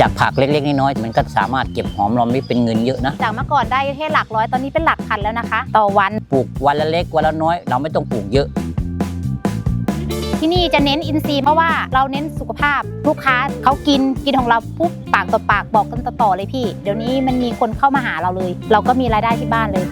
จากผักเล็กๆน้อยๆมันก็สามารถเก็บหอมรอมริบเป็นเงินเยอะนะจากเมื่อก่อนได้แค่หลักร้อยตอนนี้เป็นหลักพันแล้วนะคะ ต่อวันปลูกวันละเล็กวันละน้อย เราไม่ต้องปลูกเยอะที่นี่จะเน้นอินทรีย์เพราะว่าเราเน้นสุขภาพลูกค้าเขากินกินของเราปุ๊บปากต่อปากบอกกันต่อๆเลยพี่ เดี๋ยวนี้มันมีคนเข้ามาหาเราเลย เราก็มีรายได้ที่บ้านเลย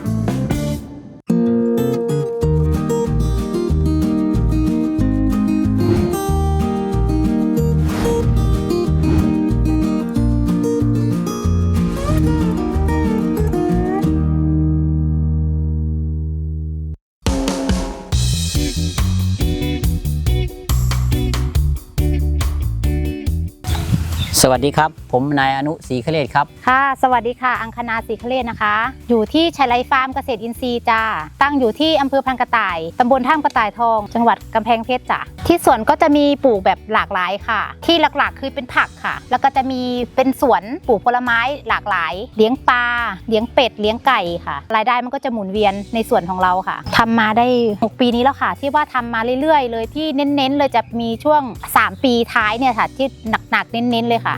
สวัสดีครับ ผมนายอนุศรีเคเลศครับ ค่ะ สวัสดีค่ะ อังคณาสีเคเลศนะคะ อยู่ที่ชัยไลฟาร์มเกษตรอินทรีย์จ้า ตั้งอยู่ที่อำเภอพันกระต่าย ตำบลท่ามกระต่ายทอง จังหวัดกำแพงเพชรจ้ะที่สวนก็จะมีปลูกแบบหลากหลายค่ะ ที่หลักๆคือเป็นผักค่ะ แล้วก็จะมีเป็นสวนปลูกผลไม้หลากหลาย เลี้ยงปลา เลี้ยงเป็ด เลี้ยงไก่ค่ะ รายได้มันก็จะหมุนเวียนในส่วนของเราค่ะทำมาได้ 6 ปีนี้แล้วค่ะ ที่ว่าทำมาเรื่อยๆ เลยที่เน้นๆ เลยจะมีช่วง 3 ปีท้ายเนี่ยค่ะ ที่หนักๆ เน้นๆ เลยค่ะ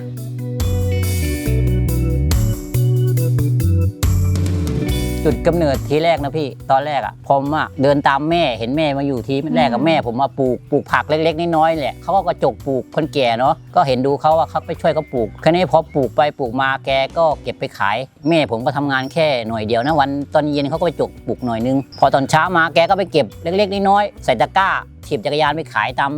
จุดกำเนิดทีแรกนะพี่ตอนแรกอะ่ะผมอะเดินตามแม่เห็นแม่มาอยู่ทีแรกกับอืมแม่ผมมาปลูกปลูกผักเล็กๆน้อยๆแหละเขาก็กระจกปลูกคนแก่เนาะก็เห็นดูเขาว่าเขาไปช่วยเขาปลูกคราวนี้พอปลูกไปปลูกมาแกก็เก็บไปขาย แม่ผมก็ทำงานแค่หน่อยเดียวนะวันตอนเย็นเขาก็ไปจกปลูกหน่อยนึง พอตอนเช้ามาแกก็ไปเก็บเล็ก ๆน้อยๆใส่ตะกร้าถีบจักรยานไปขายตาม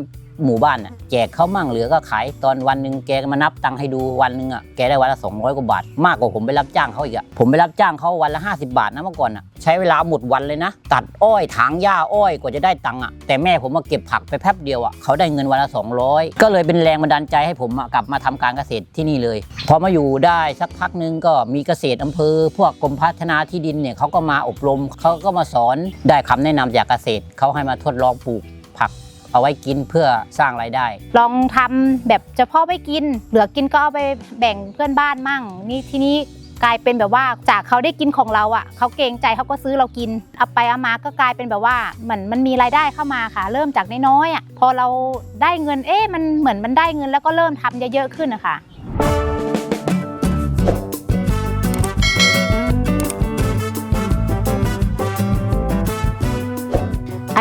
หมู่บ้านน่ะแจกเขามั่งเหลือก็ขายตอนวันหนึ่งแกมานับตังค์ให้ดูวันหนึ่งอะแกได้วันละ200กว่าบาท มากกว่าผมไปรับจ้างเขาอีกอะผมไปรับจ้างเขาวันละ 50 บาทนะเมื่อก่อนอะใช้เวลาหมดวันเลยนะ ตัดอ้อยถางหญ้าอ้อยกว่าจะได้ตังค์อะแต่แม่ผมมาเก็บผักไปแป๊บเดียวอะเขาได้เงินวันละ 200 ก็เลยเป็นแรงบันดาลใจให้ผมกลับมาทำการเกษตรที่นี่เลยพอมาอยู่ได้สักพักหนึงก็มีเกษตรอำเภอ พวกกรมพัฒนาที่ดินเนี่ยเขาก็มาอบรมเขาก็มาสอนได้คำแนะนำจากเกษตรเขาให้มาทดลองปลูกผัก เอาไว้กินเพื่อสร้างรายได้ ลองทำแบบเฉพาะไว้กิน เหลือกินก็เอาไปแบ่งเพื่อนบ้านมั่ง นี่ทีนี้กลายเป็นแบบว่าจากเขาได้กินของเราอะเขาเกรงใจเขาก็ซื้อเรากินเอาไปเอามาก็กลายเป็นแบบว่าเหมือนมันมีรายได้เข้ามาค่ะ เริ่มจากน้อยๆอะพอเราได้เงินเอ๊ะมันเหมือนมันได้เงินแล้วก็เริ่มทำเยอะๆขึ้นนะคะ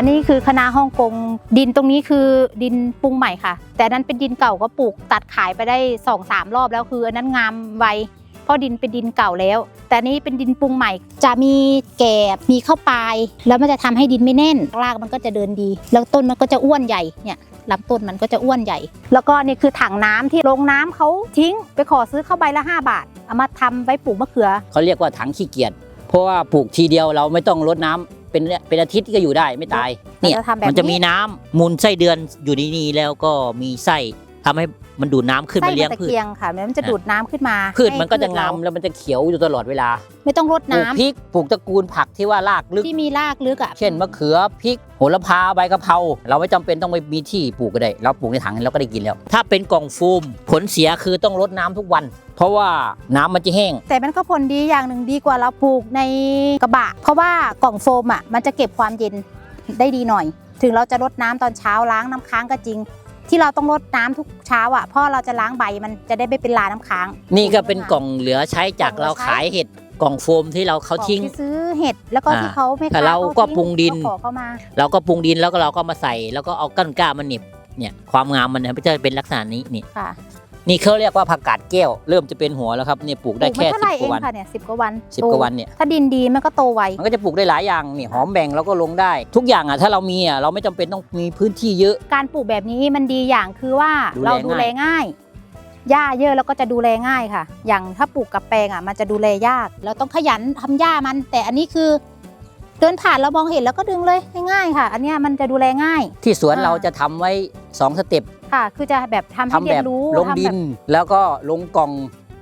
อันนี้คือคณะฮ่องกงดินตรงนี้คือดินปรุงใหม่ค่ะ แต่นั้นเป็นดินเก่าก็ปลูกตัดขายไปได้สองสามรอบแล้วคืออันนั้นงามไวเพราะดินเป็นดินเก่าแล้ว แต่นี้เป็นดินปรุงใหม่ จะมีแกบมีข้าวปลาย แล้วมันจะทำให้ดินไม่แน่นรากมันก็จะเดินดี แล้วต้นมันก็จะอ้วนใหญ่เนี่ยลำต้นมันก็จะอ้วนใหญ่ แล้วก็นี่คือถังน้ำที่โรงน้ำเขาทิ้ง ไปขอซื้อเข้าใบละ 5 บาทเอามาทำไว้ปลูกมะเขือเขาเรียกว่าถังขี้เกียจเพราะว่าปลูกทีเดียวเราไม่ต้องรดน้ำ เป็นเป็นอาทิตย์ก็อยู่ได้ไม่ตาย เนี่ยเราจะทำแบบนี้ มันจะมีน้ำมูลไส้เดือนอยู่ในนี้แล้วก็มีไส้ทำให้ มันดูดน้ำขึ้นไส้มาเลี้ยงตะพืช เกียงค่ะมันจะดูดน้ำขึ้นมาพืชมันก็ให้จะงามเรแล้วมันจะเขียวอยู่ตลอดเวลาไม่ต้องรดปลูกน้ำพริกปลูกตระกูลผักที่ว่ารากลึก ที่มีรากลึกอะ เช่นมะเขือพริกโหระพาใบกะเพราเราไม่จำเป็นต้องไปมีที่ปลูกก็ได้ เราปลูกในถังเราก็ได้กินแล้ว ถ้าเป็นกล่องโฟมผลเสียคือต้องรดน้ำทุกวัน เพราะว่าน้ำมันจะแห้ง แต่มันก็ผลดีอย่างหนึ่งดีกว่าเราปลูกในกระบะ เพราะว่ากล่องโฟมอะมันจะเก็บความเย็นได้ดีหน่อย ถึงเราจะรดน้ำตอนเช้าล้างน้ำค้างก็จริง ที่เราต้องรดน้ำทุกเช้าอะเพราะเราจะล้างใบมันจะได้ไม่เป็นลาน้ำค้างนี่ก็เป็นกล่องเหลือใช้จากกล่องเหลือเราขายเห็ดกล่องโฟมที่เราเขาทิ้งของที่ซื้อเห็ดแล้วก็อ่าที่เขาไม่แต่เราก็ปรุงดินขอเข้ามา เราก็ปรุงดินแล้วก็เราก็มาใส่ แล้วก็เอาก้านกล้ามันหนิบเนี่ยความงามมันเนี่ยจะเป็นลักษณะนี้นี่ ค่ะ นี่เขาเรียกว่าผักกาดแก้ว เริ่มจะเป็นหัวแล้วครับเนี่ยปลูกได้ปลูแค่ม่เท่าสิไหร่บกเองว่าวันค่ะเนี่ยสิบกว่าวันสิบโตกว่าวันเนี่ยถ้าดินดีมันก็โตไวมันก็จะปลูกได้หลายอย่างนี่หอมแบ่งเราก็ลงได้ ทุกอย่างอะถ้าเรามีอะเราไม่จำเป็นต้องมีพื้นที่เยอะ การปลูกแบบนี้มันดีอย่างคือว่าดูแลเราดูแลง่ายหญ้าเยอะแล้วก็จะดูแลง่ายค่ะ อย่างถ้าปลูกกับแปลงอะมันจะดูแลยาก เราต้องขยันทำหญ้ามัน แต่อันนี้คือเดินผ่านเรามองเห็นแล้วก็ดึงเลยง่ายๆค่ะ อันเนี้ยมันจะดูแลง่าย ที่สวนอ่าเราจะทำไว้สองสเต็ป ค่ะ คือจะแบบทำให้ทำเรีแบยบนรู้ลงทำดิแบนบแล้วก็ลงกล่อง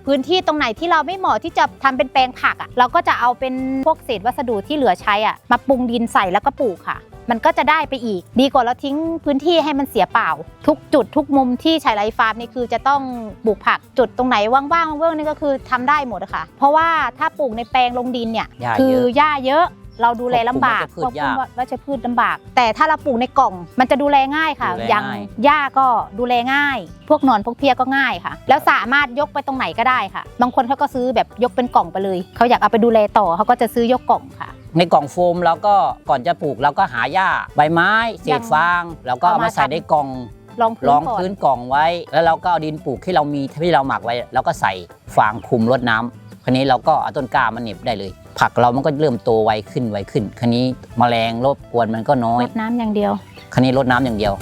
พื้นที่ตรงไหนที่เราไม่เหมาะที่จะทำเป็นแปลงผักอะเราก็จะเอาเป็นพวกเศษวัสดุที่เหลือใช้อะมาปรุงดินใส่แล้วก็ปลูกค่ะ มันก็จะได้ไปอีก ดีกว่าเราทิ้งพื้นที่ให้มันเสียเปล่า ทุกจุดทุกมุมที่ชายไลฟาร์มนี่คือจะต้องปลูกผักจุดตรงไหนว่างๆเวิ้งๆนี่ก็คือทำได้หมดอะค่ะ เพราะว่าถ้าปลูกในแปลงลงดินเนี่ยหญ้าคืเยอะหญ้าเยอะ เราดูแลลำบากควบคุมวัชพืชยากควบคุมวัชพืชลำบาก แต่ถ้าเราปลูกในกล่อง มันจะดูแลง่ายค่ะดูแลอย่างง่าย หญ้าก็ดูแลง่าย พวกหนอนพวกเพี้ยก็ง่ายค่ะ แล้วสามารถยกไปตรงไหนก็ได้ค่ะ บางคนเขาก็ซื้อแบบยกเป็นกล่องไปเลย เขาอยากเอาไปดูแลต่อเขาก็จะซื้อยกกล่องค่ะ ในกล่องโฟมเราก็ก่อนจะปลูกเราก็หาหญ้าใบไม้เศยัษงฟางเราก็เอาเอามามาใส่ทำในกล่อง ลองพื้นรองก่อน พื้นกล่องไว้ แล้วเราก็เอาดินปลูกที่เรามีที่เราหมักไว้ แล้วก็ใส่ฟางคลุมรดน้ำคันนี้เราก็เอาต้นกล้ามาเหน็บได้เลย ผักเรามันก็เริ่มโตไวขึ้นไวขึ้น คันนี้แมลงรบกวนมันก็น้อยรดน้ำอย่างเดียว คันนี้รดน้ำอย่างเดียว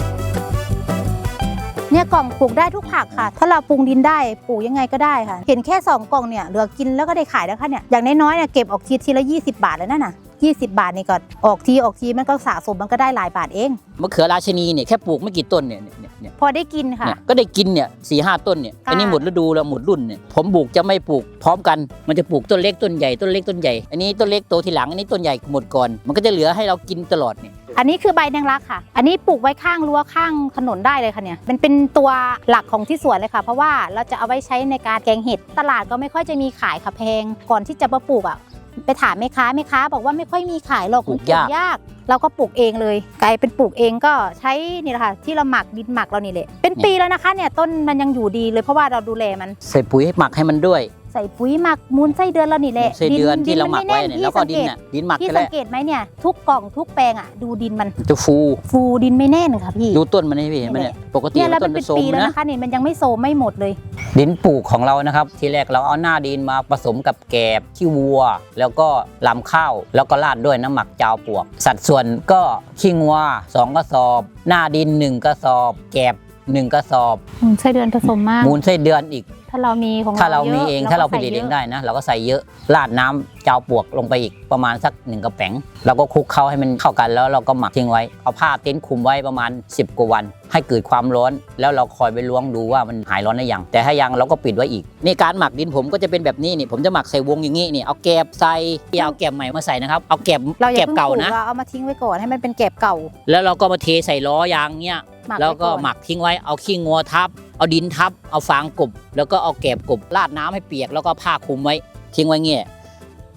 เนี่ยกล่องปลูกได้ทุกผักค่ะ ถ้าเราปรุงดินได้ปลูกยังไงก็ได้ค่ะ เห็นแค่ 2 กล่องเนี่ยเหลือกินแล้วก็ได้ขายแล้วค่ะเนี่ยอย่างน้อยๆเนี่ยเก็บออกทีทีละ 20 บาทแล้วนั่นน่ะ20 บาทนี่ก็ออกทีออกทีมันก็สะสมมันก็ได้หลายบาทเอง มะเขือราชินีเนี่ยแค่ปลูกไม่กี่ต้นเนี่ยเนี่ย เนี่ยเนี่ยพอได้กินค่ะ เนี่ยก็ได้กินเนี่ยสี่ห้าต้นเนี่ยค่ะ อันนี้หมดฤดูแล้วหมดรุ่นเนี่ยผมปลูกจะไม่ปลูกพร้อมกัน มันจะปลูกต้นเล็กต้นใหญ่ต้นเล็กต้นใหญ่ อันนี้ต้นเล็กโตทีหลังอันนี้ต้นใหญ่หมดก่อน มันก็จะเหลือให้เรากินตลอดเนี่ยอันนี้คือใบแดงรักค่ะ อันนี้ปลูกไว้ข้างรั้วข้างถนนได้เลยค่ะเนี่ยเป็นเป็นตัวหลักของที่สวนเลยค่ะ เพราะว่าเราจะเอาไว้ใช้ในการแกงเห็ด ตลาดก็ไม่ค่อยจะมีขายค่ะแพง ก่อนที่จะมาปลูกอะ ไปถามแม่ค้าแม่ค้าบอกว่าไม่ค่อยมีขายหรอกปลูกมันยาก ยาก เราก็ปลูกเองเลยกลายเป็นปลูกเองก็ใช้นี่แหละค่ะที่เราหมักดินหมักเรานี่แหละเป็นปีแล้วนะคะเนี่ยต้นมันยังอยู่ดีเลยเพราะว่าเราดูแลมัน ใส่ปุ๋ยให้หมักให้มันด้วย ใส่ปุ๋ยหมักมูลไส้เดือนเรานี่แหละใส่เดือนที่เราหมักไว้ดิเนี่ยนแล้วก็ดินพี่น่ะดินหมักพี่กันสัแล้งวเกตไหมเนี่ย ทุกกล่องทุกแปลงอะดูดินมันจะฟู ฟูดินไม่แน่นค่ะพี่ ดูต้นมันให้พี่เห็นไหมเนี่ยปกติเนี่ยแล้วต้มันนเป็เป็นนโทรมปีแล้วนะ นะคะนี่มันยังไม่โซมไม่หมดเลย ดินปลูกของเรานะครับ ทีแรกเราเอาหน้าดินมาผสมกับแกบขี้วัว แล้วก็ลำข้าว แล้วก็ราดด้วยน้ำหมักจาวปลวก สัดส่วนก็ขี้งัวสองกระสอบ หน้าดินหนึ่งกระสอบ แกบหนึ่งกระสอบมูลไส้เดือนผสมมาก มูลไส้เดือนอีกถ้าเรามีของถ้าเรายะมีเองก็ถ้าเราผใส่ลิตเองยะได้นะ เราก็ใส่เยอะราดน้ำจาวปลวกลงไปอีกประมาณสักหนึ่งกระแป๋งเราก็คลุกเข้าให้มันเข้ากันแล้วเราก็หมักทิ้งไว้ เอาผ้าเต็นท์คลุมไว้ประมาณ 10 กว่าวัน ให้เกิดความร้อน แล้วเราคอยไปล้วงดูว่ามันหายร้อนได้ยัง แต่ถ้ายังเราก็ปิดไว้อีกนี่การหมักดินผมก็จะเป็นแบบนี้นี่ผมจะหมักใส่วงอย่างนี้นี่เอาแกบใส่อย่าเอาแกบใหม่มาใส่นะครับเอาแกบเราอแกย่าบเพิ่งเก่าปลูกนะเราเอามาทิ้งไว้ก่อนให้มันเป็นแกบเก่า แล้วเราก็มาเทใส่ล้อยางเนี่ย หมักแล้วก็ไว้อน หมักทิ้งไว้เอาขี้งัวทับ เอาดินทับ เอาฟางกบ แล้วก็เอาแกบกบราดน้ำให้เปียกแล้วก็ผ้าคลุมไว้ ทิ้งไว้เงี้ย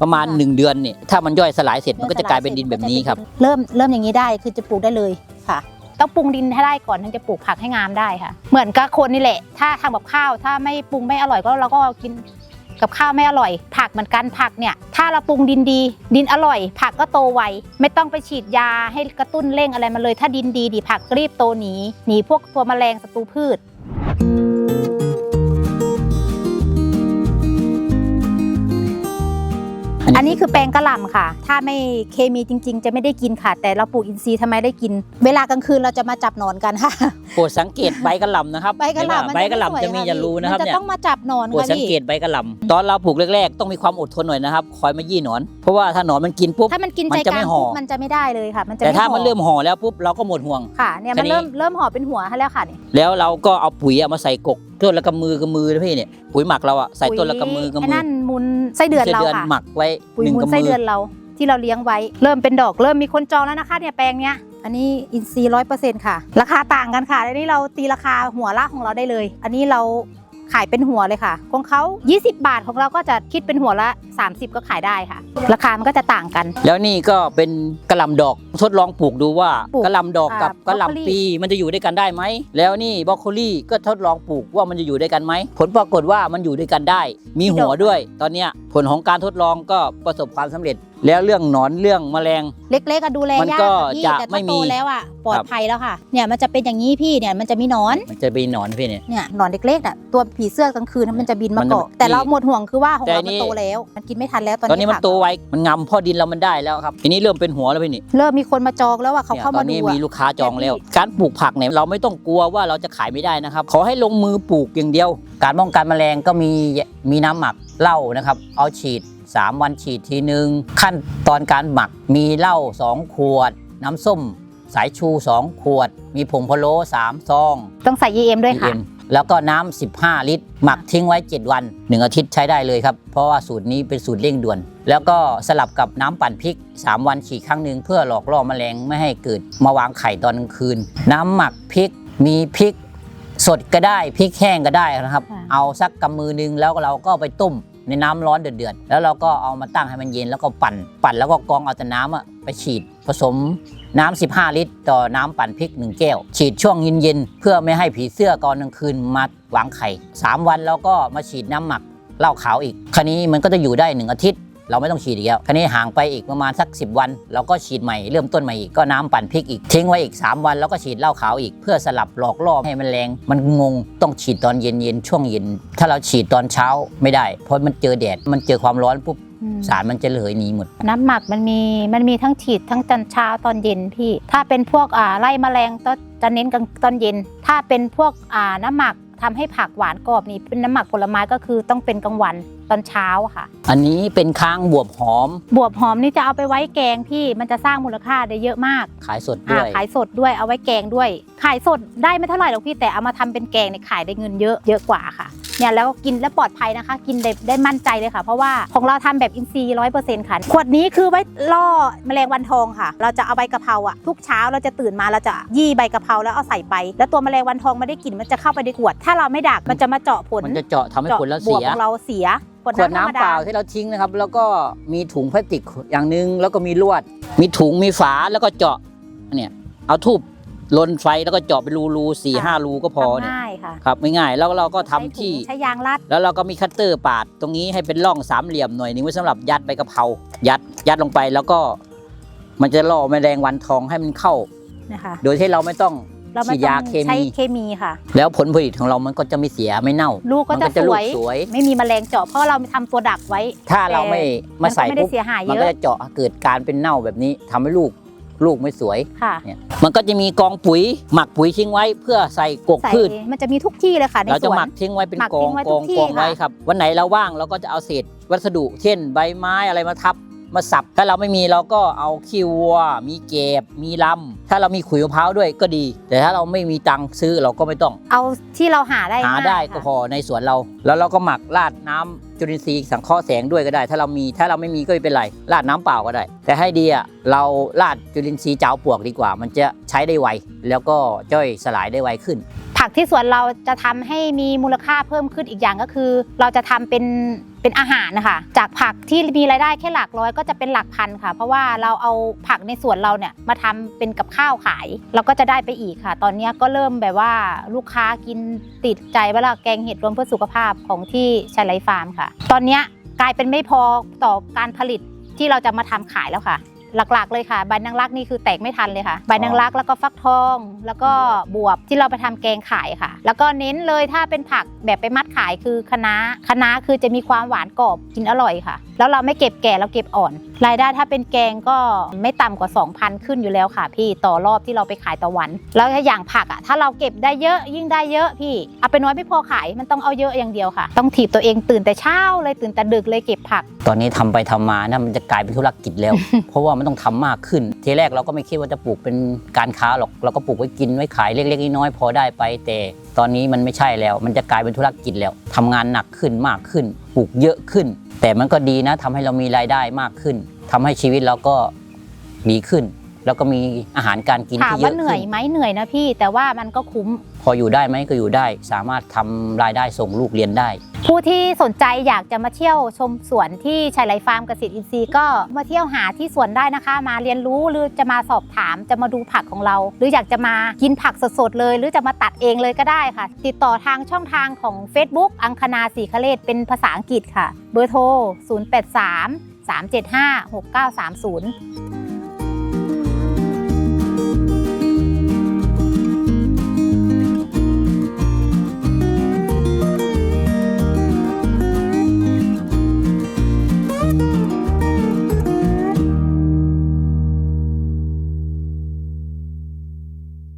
ประมาณ1เดือนเนี่ยถ้ามันย่อยสลายเสร็จมันก็จะกลายเป็นดินแบบนี้ครับ เริ่มเริ่มอย่างนี้ได้คือจะปลูกได้เลยค่ะ ต้องปรุงดินให้ได้ก่อนถึงจะปลูกผักให้งามได้ค่ะ เหมือนกับคนนี่แหละ ถ้าทำกับข้าว ถ้าไม่ปรุงไม่อร่อยก็เราก็กิน กับข้าวไม่อร่อย ผักเหมือนกันผักเนี่ยถ้าเราปรุงดินดี ดินอร่อย ผักก็โตไวไม่ต้องไปฉีดยาให้กระตุ้นเร่งอะไรมาเลย ถ้าดินดีดีผักรีบโตหนีหนีพวกตัวแมลงศัตรูพืช อันนี้คือแปลงกระหล่ำค่ะ ถ้าไม่เคมีจริง ๆ จะไม่ได้กินค่ะ แต่เราปลูกอินทรีย์ทำไมได้กิน เวลากลางคืนเราจะมาจับหนอนกันค่ะ โปรดสังเกตใบกระหล่ำนะครับใบกระหล่ำมันใบกระหไม่สวยล่ำจะมีค่อย่ารู้นะครับมัจะเนี่ยต้องมาจับหนอนโปรดค่ะสังพี่เกตใบกระหล่ำตอนเราปลูกแรกๆต้องมีความอดทนหน่อยนะครับคอยมายี่หนอน เพราะว่าถ้าหนอนมันกินปุ๊บ ถ้ามันกินมันใจจะกไม่ลางห่อปุ๊บมันจะไม่ได้เลยค่ะ มันจะแต่ถ้าไห่อมันเริ่มห่อแล้วปุ๊บเราก็หมดห่วง ค่ะเนี่ยทีมันนี้เริ่มเริ่มห่อเป็นหัวให้แล้วค่ะเนี่ยแล้วเราก็เอาปุ๋ยอะมาใส่กก ต้นละกำมือกำมือนะพี่เนี่ยปุ๋ยหมักเราอะใส่ต้นละกำมือกำไอ้มือนั่นมูลไส้เดือนไส้เราเดือนค่ะหมักไว้ปุ๋ยหนึ่งมูลกำไส้มือเดือนเราที่เราเลี้ยงไว้ เริ่มเป็นดอกเริ่มมีคนจองแล้วนะคะเนี่ยแปลงเนี้ยอันนี้อินซีร้อยเปอร์เซ็นต์ค่ะ ราคาต่างกันค่ะอันนี้เราตีราคาหัวละของเราได้เลย อันนี้เรา ขายเป็นหัวเลยค่ะ ของเขา 20 บาทของเราก็จะคิดเป็นหัวละ 30 ก็ขายได้ค่ะ ราคามันก็จะต่างกัน แล้วนี่ก็เป็นกระหล่ำดอกทดลองปลูกดูว่าปลูกกระหล่ำดอกกับอ่ากกระหบรอกโคลีล่ำปีมันจะอยู่ด้วยกันได้ไหม แล้วนี่บรอกโคลี่ก็ทดลองปลูกว่ามันจะอยู่ด้วยกันไหม ผลปรากฏว่ามันอยู่ด้วยกันได้ มีหัวด้วย ตอนเนี้ยผลของการทดลองก็ประสบความสำเร็จ แล้วเรื่องหนอนเรื่องแมลง เล็กๆก็ดูแลมันยากก็ค่ะพี่จะแต่ไม่ถ้ามีโตแล้วอะปลอดภัยแล้วค่ะ เนี่ยมันจะเป็นอย่างนี้พี่เนี่ยมันจะมีหนอน มันจะมีหนอนพี่เนี่ย เนี่ยหนอนเล็กๆอะตัวผีเสื้อกลางคืนมันจะบินมามันเกาะจะแต่เราหมดห่วงคือว่าของแต่เรา นี่ มันโตแล้ว มันกินไม่ทันแล้วตอนตอนนี้นี้มันผักโตไวมันงำเพ่อดินเรามันได้แล้วครับทีนี้เริ่มเป็นหัวแล้วพี่นี่เริ่มมีคนมาจองแล้วว่าเขาเนี่ยเข้าตอมานดูนี้อะมีลูกค้าจองแล้วแบบนี้การปลูกผักเนี่ยเราไม่ต้องกลัวว่าเราจะขายไม่ได้นะครับ ขอให้ลงมือปลูกอย่างเดียว การป้องกันแมลงก็มีมีน้ำหมักเหล้านะครับ เอาฉีด 3 วันฉีดทีหนึ่งขั้นตอนการหมักมีเหล้า2 ขวด น้ำส้มสายชู 2 ขวด มีผงพะโล้3ซอง ต้องใส่ EM ด้วยค่ะ PM แล้วก็น้ำ 15 ลิตร หมักทิ้งไว้ 7 วัน 1 อาทิตย์ใช้ได้เลยครับ เพราะว่าสูตรนี้เป็นสูตรเร่งด่วน แล้วก็สลับกับน้ำปั่นพริก 3 วันฉีดครั้งหนึ่งเพื่อหลอกล่อแมลงไม่ให้เกิดมาวางไข่ตอนกลางคืน น้ำหมักพริกมีพริกสดก็ได้พริกแห้งก็ได้นะครับค่ะเอาสักกำมือหนึงแล้วเราก็ไปต้ม ในน้ำร้อนเดือดๆแล้วเราก็เอามาตั้งให้มันเย็นแล้วก็ปั่น ปั่นแล้วก็กองเอาแต่น้ำอะไปฉีดผสมน้ำ15 ลิตร ต่อน้ำปั่นพริก 1 แก้ว ฉีดช่วงเย็นๆเพื่อไม่ให้ผีเสื้อก่อนกลางคืนมาวางไข่ 3 วันแล้วก็มาฉีดน้ำหมักเหล้าขาวอีก คราวนี้มันก็จะอยู่ได้ 1 อาทิตย์ เราไม่ต้องฉีดอีกแล้วคราวนี้ห่างไปอีกประมาณสัก 10 วัน เราก็ฉีดใหม่เริ่มต้นใหม่อีกก็น้ำปั่นพริกอีกทิ้งไว้อีก 3 วัน แล้วก็ฉีดเหล้าขาวอีกเพื่อสลับหลอกล่อให้มันแรง มันงงต้องฉีดตอนเย็นเย็นๆช่วงเย็น ถ้าเราฉีดตอนเช้าไม่ได้ เพราะมันเจอแดดมันเจอความร้อนปุ๊บอืมสารมันจะระเหยหนีหมด น้ำหมักมันมีมันมีทั้งฉีดทั้งตอนเช้าตอนเย็นพี่ ถ้าเป็นพวกอ่าไล่แมลงก็จะเน้นกลางตอนเย็น ถ้าเป็นพวกอ่าน้ำหมักทำให้ผักหวานกรอบนี่เป็นน้ำหมักผลไม้ก็คือต้องเป็นกลางวัน ตอนเช้าอะค่ะ อันนี้เป็นค้างบวบหอม บวบหอมนี่จะเอาไปไว้แกงพี่มันจะสร้างมูลค่าได้เยอะมากขายสดอ่าด้วย ขายสดด้วยเอาไว้แกงด้วย ขายสดได้ไม่เท่าไหร่หรอกพี่แต่เอามาทำเป็นแกงเนี่ยขายได้เงินเยอะเยอะกว่าค่ะเนี่ยแล้วก็กินแล้วปลอดภัยนะคะ กินได้ได้มั่นใจเลยค่ะ เพราะว่าของเราทำแบบอินทรีย์ร้อยเปอร์เซ็นต์ค่ะขวดนี้คือไว้ล่อแมลงวันทองค่ะ เราจะเอาใบกะเพราอะทุกเช้าเราจะตื่นมาเราจะยี่ใบกะเพราแล้วเอาใส่ไป แล้วตัวแมลงวันทองไม่ได้กลิ่นมันจะเข้าไปในขวด ถ้าเราไม่ดักมันจะมาเจาะผล มันจะเจาะทำให้เจาะผลเราบเสีวบยของเราเสียขวดขวดน้ำธรรมน้ำเปดาล่าที่เราทิ้งนะครับ แล้วก็มีถุงพลาสติกอย่างหนึงแล้วก็มีลวด มีถุงมีฝาแล้วก็เจาะเนี่ยเอาทูบลนไฟแล้วก็เจาะเป็นรูรูสี่ห้ารูก็พอเนี่ยง่ายค่ะครับไม่ง่ายแล้วเราก็ทำใช้ถุงที่ใช้ยางรัดแล้วเราก็มีคัตเตอร์ปาดตรงนี้ให้เป็นร่องสามเหลี่ยมหน่อยหนึงไว้สำหรับยัดใบกะเพรายัดยัดลงไปแล้วก็ มันจะล่อแมลงวันทองให้มันเข้านะคะโดยที่เราไม่ต้อง เราไม่ฉีดต้ยาองเคใช้มีเคมีค่ะ แล้วผลผลิตของเรามันก็จะไม่เสียไม่เน่า ลูกก็มัจะลูสกวยสวย ไม่มีแมลงเจาะเพราะเราทำตัวดักไว้ ถ้าเราไม่มาใส่นก็ไม่ได้ปุ๊บเสียหายมันเยก็อะจะเจาะเกิดการเป็นเน่าแบบนี้ทำให้ลูกลูกไม่สวยค่ะเนี่ยมันก็จะมีกองปุ๋ย หมักปุ๋ยทิ้งไว้เพื่อใส่กกใส่พืช มันจะมีทุกที่เลยค่ะในเราสจะวนหมักทิ้งไว้เป็นหมักกอทิ้งงไว้กทุอกงที่กองไว้ค่ะครับ วันไหนเราว่างเราก็จะเอาเศษวัสดุ เช่น ใบไม้อะไรมาทับ มาสับ ถ้าเราไม่มีเราก็เอาขี้วัว มีเก็บมีลำ ถ้าเรามีขุยมะพร้าวด้วยก็ดี แต่ถ้าเราไม่มีตังค์ซื้อเราก็ไม่ต้อง เอาที่เราหาได้หาง่ยได้ค่ะก็พอในสวนเรา แล้วเราก็หมักราดน้ำ จุลินทรีย์สังเคราะห์แสงด้วยก็ได้ ถ้าเรามีถ้าเราไม่มีก็ไม่เป็นไรราดน้ำเปล่าก็ได้ แต่ให้ดีอะเราราดจุลินทรีย์เจ้าปลวกดีกว่า มันจะใช้ได้ไวแล้วก็ย่อยสลายได้ไวขึ้น ผักที่สวนเราจะทำให้มีมูลค่าเพิ่มขึ้นอีกอย่างก็คือ เราจะทำเป็นเป็นอาหารนะคะ จากผักที่มีรายได้แค่หลักร้อยก็จะเป็นหลักพันค่ะ เพราะว่าเราเอาผักในสวนเราเนี่ยมาทำเป็นกับข้าวขาย เราก็จะได้ไปอีกค่ะ ตอนนี้ก็เริ่มแบบว่าลูกค้ากินติดใจว่าแกงเห็ดรวมเพื่อสุขภาพของที่ชัยไลฟาร์มค่ะตอนนี้กลายเป็นไม่พอต่อการผลิตที่เราจะมาทำขายแล้วค่ะ หลักๆ เลยค่ะใบนางรักนี่คือแตกไม่ทันเลยค่ะใบนางรักแล้วก็ฟักทอง แล้วก็บวบที่เราไปทำแกงขายค่ะ แล้วก็เน้นเลยถ้าเป็นผักแบบไปมัดขายคือคะน้าคะน้าคือจะมีความหวานกรอบกินอร่อยค่ะ แล้วเราไม่เก็บแก่เราเก็บอ่อน รายได้ถ้าเป็นแกงก็ไม่ต่ำกว่า 2,000 ขึ้นอยู่แล้วค่ะ พี่ต่อรอบที่เราไปขายต่อวัน แล้วถ้าอย่างผักอะถ้าเราเก็บได้เยอะยิ่งได้เยอะพี่เอาไปน้อยไม่พอขายมันต้องเอาเยอะอย่างเดียวค่ะ ต้องถีบตัวเองตื่นแต่เช้าเลยตื่นแต่ดึกเลยเก็บผัก ตอนนี้ทำไปทำมานะมันจะกลายเป็นธุรกิจแล้ว เพราะว่ามันต้องทำมากขึ้น ทีแรกเราก็ไม่คิดว่าจะปลูกเป็นการค้าหรอกเราก็ปลูกไว้กินไว้ขายเล็กๆน้อยๆพอได้ไปแต่ตอนนี้มันไม่ใช่แล้ว มันจะกลายเป็นธุรกิจแล้วทำงานหนักขึ้นมากขึ้นปลูกเยอะขึ้น แต่มันก็ดีนะทำให้เรามีรายได้มากขึ้นทำให้ชีวิตเราก็ดีขึ้น แล้วก็มีอาหารการกินถามที่เยว่าอะเหนื่ขึ้อยนไหมเหนื่อยนะพี่แต่ว่ามันก็คุ้ม พออยู่ได้ไหมก็อยู่ได้ สามารถทำรายได้ส่งลูกเรียนได้ ผู้ที่สนใจอยากจะมาเที่ยวชมสวนที่ชัยไลฟาร์มเกษตรอินทรีย์ก็มาเที่ยวหาที่สวนได้นะคะ มาเรียนรู้หรือจะมาสอบถามจะมาดูผักของเรา หรืออยากจะมากินผักสดๆเลย หรือจะมาตัดเองเลยก็ได้ค่ะ ติดต่อทางช่องทางของ Facebook อังคณาสีคเลศเป็นภาษาอังกฤษค่ะ เบอร์โทร 083 375 6930